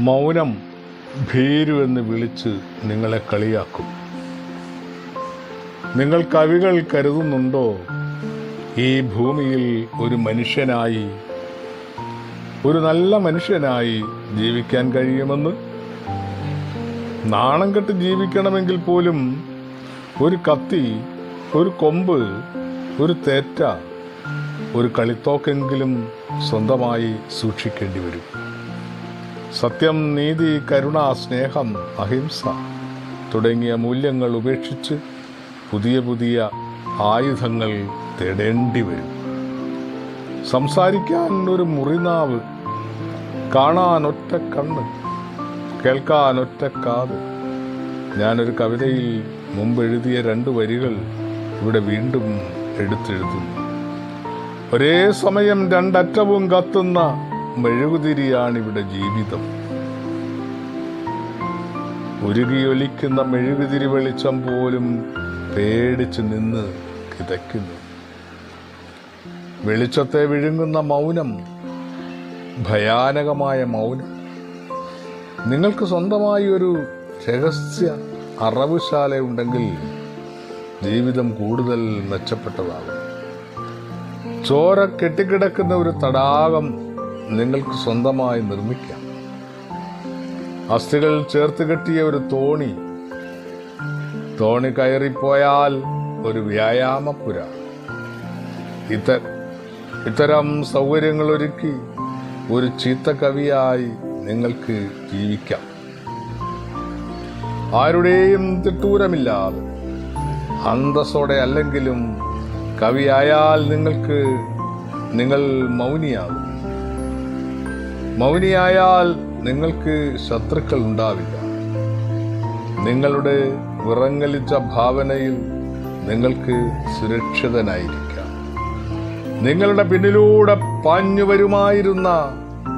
മൗനം ഭീരു എന്ന് വിളിച്ച് നിങ്ങളെ കളിയാക്കും. നിങ്ങൾ കവികൾ കരുതുന്നുണ്ടോ? ഈ ഭൂമിയിൽ ഒരു മനുഷ്യനായി ഒരു നല്ല മനുഷ്യനായി ജീവിക്കാൻ കഴിയുമെന്ന്? നാണം കെട്ട് ജീവിക്കണമെങ്കിൽ പോലും ഒരു കത്തി ഒരു കൊമ്പ് ഒരു തേറ്റ ഒരു കളിത്തോക്കെങ്കിലും സ്വന്തമായി സൂക്ഷിക്കേണ്ടി വരും. സത്യം നീതി കരുണ സ്നേഹം അഹിംസ തുടങ്ങിയ മൂല്യങ്ങൾ ഉപേക്ഷിച്ച് പുതിയ പുതിയ ആയുധങ്ങൾ തേടേണ്ടി വരും. സംസാരിക്കാൻ ഒരു മുറിനാവ് കാണാനൊറ്റ കണ്ണ് കേൾക്കാനൊറ്റ കാത്. ഞാനൊരു കവിതയിൽ മുമ്പ് എഴുതിയ രണ്ട് വരികൾ ഇവിടെ വീണ്ടും എടുത്തെഴുതുന്നു. ഒരേ സമയം രണ്ടറ്റവും കത്തുന്ന മെഴുകുതിരിയാണിവിടെ ജീവിതം. ഉരുകിയൊലിക്കുന്ന മെഴുകുതിരി വെളിച്ചം പോലും പേടിച്ച് നിന്ന് കിതയ്ക്കുന്നു. വെളിച്ചത്തെ വിഴുങ്ങുന്ന മൗനം ഭയാനകമായ മൗനം. നിങ്ങൾക്ക് സ്വന്തമായി ഒരു രഹസ്യ അറവുശാല ഉണ്ടെങ്കിൽ ജീവിതം കൂടുതൽ മെച്ചപ്പെട്ടതാകും. ചോര കെട്ടിക്കിടക്കുന്ന ഒരു തടാകം നിങ്ങൾക്ക് സ്വന്തമായി നിർമ്മിക്കാം. അസ്ഥികൾ ചേർത്ത് കെട്ടിയ ഒരു തോണി. തോണി കയറിപ്പോയാൽ ഒരു വ്യായാമപ്പുര. ഇത്ത ഇത്തരം സൗകര്യങ്ങൾ ഒരുക്കി ഒരു ചീത്ത കവിയായി നിങ്ങൾക്ക് ജീവിക്കാം. ആരുടെയും തിട്ടൂരമില്ലാതെ അന്തസ്സോടെ അല്ലെങ്കിലും കവിയായാൽ നിങ്ങൾക്ക് നിങ്ങൾ മൗനിയാകും. മൗനിയായാൽ നിങ്ങൾക്ക് ശത്രുക്കൾ ഉണ്ടാവില്ല. നിങ്ങളുടെ വിറങ്ങലിച്ച ഭാവനയിൽ നിങ്ങൾക്ക് സുരക്ഷിതനായിരിക്കാം. നിങ്ങളുടെ പിന്നിലൂടെ പാഞ്ഞു വരുമായിരുന്ന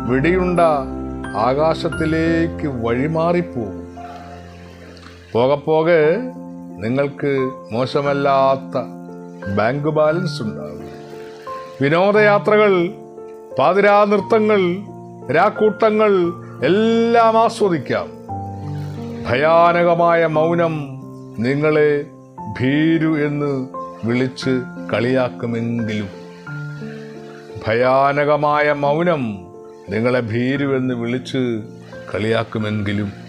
വെടിയുണ്ട ആകാശത്തിലേക്ക് വഴിമാറിപ്പോകും. പോകെ പോകെ നിങ്ങൾക്ക് മോശമല്ലാത്ത ബാങ്ക് ബാലൻസ് ഉണ്ടാകും. വിനോദയാത്രകൾ പാതിരാ നൃത്തങ്ങൾ രാക്കൂട്ടങ്ങൾ എല്ലാം ആസ്വദിക്കാം. ഭയാനകമായ മൗനം നിങ്ങളെ ഭീരു എന്ന് വിളിച്ച് കളിയാക്കുമെങ്കിലും. ഭയാനകമായ മൗനം നിങ്ങളെ ഭീരു എന്ന് വിളിച്ച് കളിയാക്കുമെങ്കിലും.